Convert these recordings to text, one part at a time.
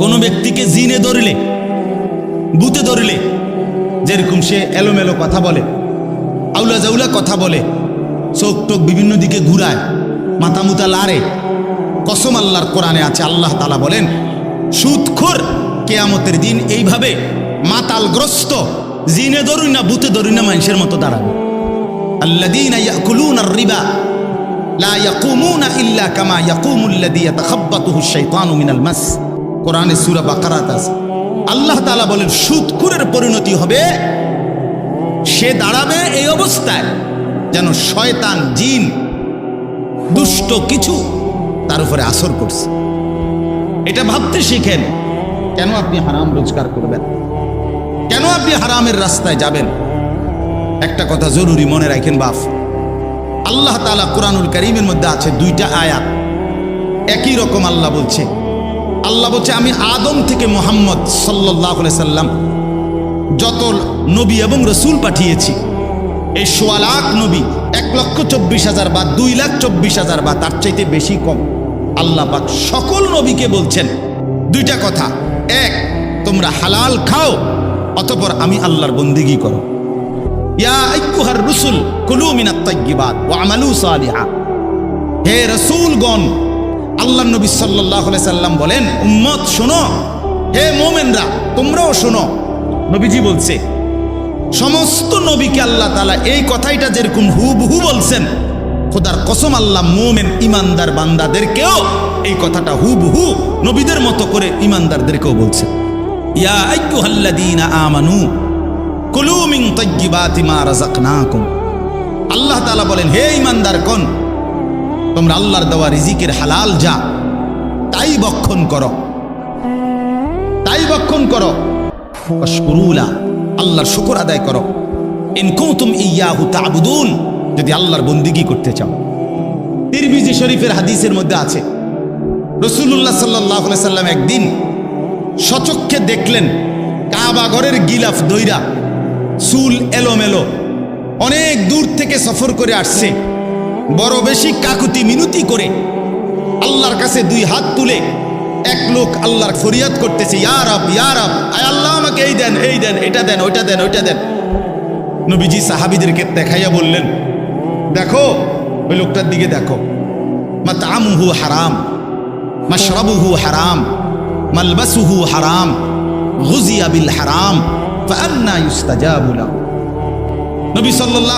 কোনো ব্যক্তিকে জিনে ধরলে বুতে ধরলে যেরকম সে এলোমেলো কথা বলে আউলা জাউলা কথা বলে চোখ টোক বিভিন্ন দিকে ঘুরায় মাথা মুতা লারে কসম আল্লাহর কোরআনে আছে আল্লাহ তালা বলেন সুদখোর কেয়ামতের দিন এইভাবে মাতালগ্রস্ত জিনে ধরুন না বুতে ধরুন না মানুষের মতো দাঁড়াবে الذين يأكلون الربا لا يقومون إلا كما يقوم الذي يتخبطه الشيطان من المس কোরআনে সুরা বাকারাত আছে। আল্লাহ তাআলা বলেন সুৎকুরের পরিণতি হবে, সে দাঁড়াবে এই অবস্থায় যেন শয়তান, জিন, দুষ্ট কিছু তার উপরে আসর করছে। এটা ভাবতে শিখেন, কেন আপনি হারাম রোজগার করবেন? কেন আপনি হারামের রাস্তায় যাবেন? একটা কথা জরুরি মনে রাখেন বাপ। আল্লাহ তালা কোরআনুল করিমের মধ্যে আছে দুইটা আয়াত। একই রকম আল্লাহ বলছে আল্লাহ বলছে, আমি আদম থেকে মোহাম্মদ সাল্লাহ সাল্লাম যত নবী এবং রসুল পাঠিয়েছি, এই সোয়া লাখ নবী এক লক্ষ চব্বিশ হাজার বা দুই লাখ চব্বিশ হাজার বা তার চাইতে বেশি কম। আল্লাহ পাক সকল নবীকে বলছেন, দুইটা কথা। এক, তোমরা হালাল খাও, অতপর আমি আল্লাহর বন্দিগি করো। ইয়া রুসুল হে রাসূলগণ আল্লাহ নবী আলাইহি সাল্লাম বলেন, উম্মত, শোনো। হে মুমিনরা, তোমরাও শোনো। নবীজি বলছে, সমস্ত নবীকে আল্লাহ তাআলা এই কথাইটা যেরকম হুবহু বলছেন, খোদার কসম আল্লাহ মোমেন ইমানদার বান্দাদেরকেও এই কথাটা হুবহু নবীদের মতো করে ইমানদারদেরকেও বলছে। ইয়া আমানু মিন আল্লাহ তাআলা বলেন, হে ইমানদার কোন তোমরা আল্লাহর দেওয়া রিজিকের হালাল যা, তাই বক্ষণ করো। তাই বক্ষণ করো। অশকুরুলা আল্লাহর শুকর আদায় করো। ইন কুনতুম ইয়াহু তা'বুদুন, যদি আল্লাহর বন্দিগি করতে চাও। তিরমিজি শরীফের হাদিসের মধ্যে আছে রসুল্লাহ সাল্লাহ সাল্লাম একদিন সচক্ষে দেখলেন কাবাগরের গিলাফ দৈরা চুল এলোমেলো, অনেক দূর থেকে সফর করে আসছে। বড় বেশি কাকুতি মিনতি করে আল্লাহর কাছে দুই হাত তুলে এক লোক আল্লাহর ফরিয়াদ করতেছে ইয়ারব ইয়ারব আয় আল্লাহ আমাকে এই দেন এই দেন, এটা দেন, ওইটা দেন ওইটা দেন। নবীজি সাহাবিদেরকে দেখাইয়া বললেন, দেখো, ওই লোকটার দিকে দেখো। মাতামুহু হারাম, মাশরাবুহু হারাম, মালবাসুহু হারাম, গুজিয়া বিল হারাম নবী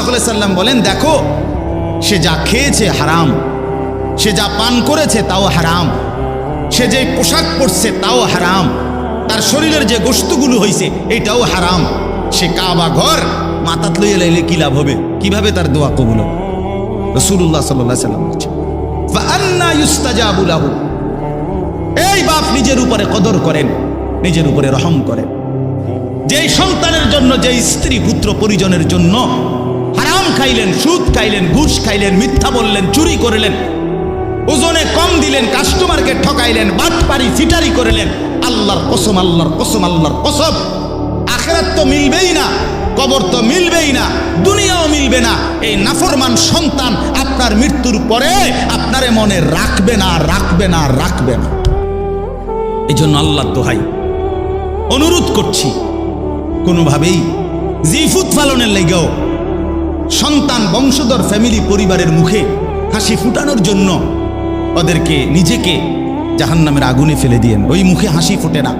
আলাইহি সাল্লাম বলেন, দেখো সে যা খেয়েছে হারাম। সে যা পান করেছে তাও হারাম। সে যে পোশাক পরছে তাও হারাম। তার শরীরের যে গোস্তগুলো হয়েছে এটাও হারাম। সে কাবা ঘর, মাতাত লইয়ে লাইলে কি লাভ হবে? কীভাবে তার দোয়া কবুল রসুল্লাহ সাল্লাহ সাল্লাম বলছে ফাআন্না ইউস্তাজাবু লাহু। এই বাপ নিজের উপরে কদর করেন, নিজের উপরে রহম করেন। যেই সন্তানের জন্য যে স্ত্রী পুত্র পরিজনের জন্য হারাম খাইলেন, সুদ খাইলেন, ঘুষ খাইলেন, মিথ্যা বললেন, চুরি করলেন, ওজনে কম দিলেন কাস্টমারকে ঠকাইলেন বাটপারি সিটারি করলেন। আল্লাহর কসম আল্লাহর কসম আল্লাহর কসম। আখেরাত তো মিলবেই না, কবর তো মিলবেই না, দুনিয়াও মিলবে না। এই নাফরমান সন্তান আপনার মৃত্যুর পরে আপনারে মনে রাখবে না রাখবে না রাখবে না। এই জন্য আল্লাহ দোহাই। অনুরোধ করছি, কোনোভাবেই জিফুত পালনের লেগেও সন্তান বংশধর ফ্যামিলি পরিবারের মুখে হাসি ফুটানোর জন্য ওদেরকে নিজেকে জাহান্নামের আগুনে ফেলে দিয়েন। ওই মুখে হাসি ফোটে না।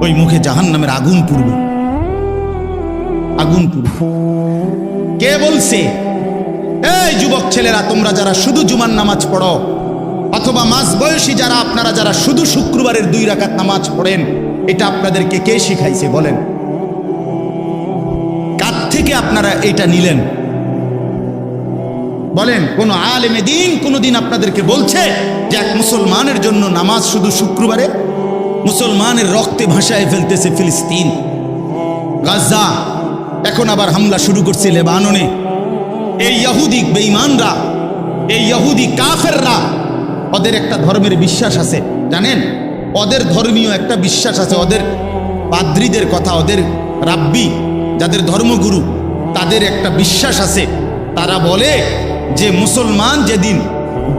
ওই মুখে জাহান্নামের আগুন পুড়বে। আগুন পুড়বে। কে বলছে, এই যুবক ছেলেরা, তোমরা যারা শুধু জুমার নামাজ পড়ো, অথবা মাস বয়সী যারা, আপনারা যারা শুধু শুক্রবারের দুই রাকাত নামাজ পড়েন, এটা আপনাদেরকে কে শিখাইছে বলেন? কার থেকে আপনারা এটা নিলেন? বলেন, কোন আলেমে দিন কোনোদিন আপনাদেরকে বলছে যে এক মুসলমানের জন্য নামাজ শুধু শুক্রবারে? মুসলমানের রক্তে ভাসায় ফেলতেছে ফিলিস্তিন। গাজা, এখন আবার হামলা শুরু করছে লেবাননে। এই ইহুদি বেঈমানরা, এই ইহুদি কাফেররা, ওদের একটা ধর্মের বিশ্বাস আছে, জানেন? ওদের ধর্মীয় একটা বিশ্বাস আছে, ওদের পাদ্রীদের কথা, ওদের রাব্বি, যাদের ধর্মগুরু, তাদের একটা বিশ্বাস আছে। তারা বলে যে মুসলমান যেদিন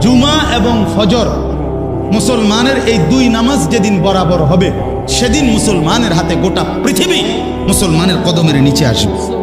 জুমা এবং ফজর, মুসলমানের এই দুই নামাজ যেদিন বরাবর হবে, সেদিন মুসলমানের হাতে গোটা পৃথিবী মুসলমানের কদমের নিচে আসবে।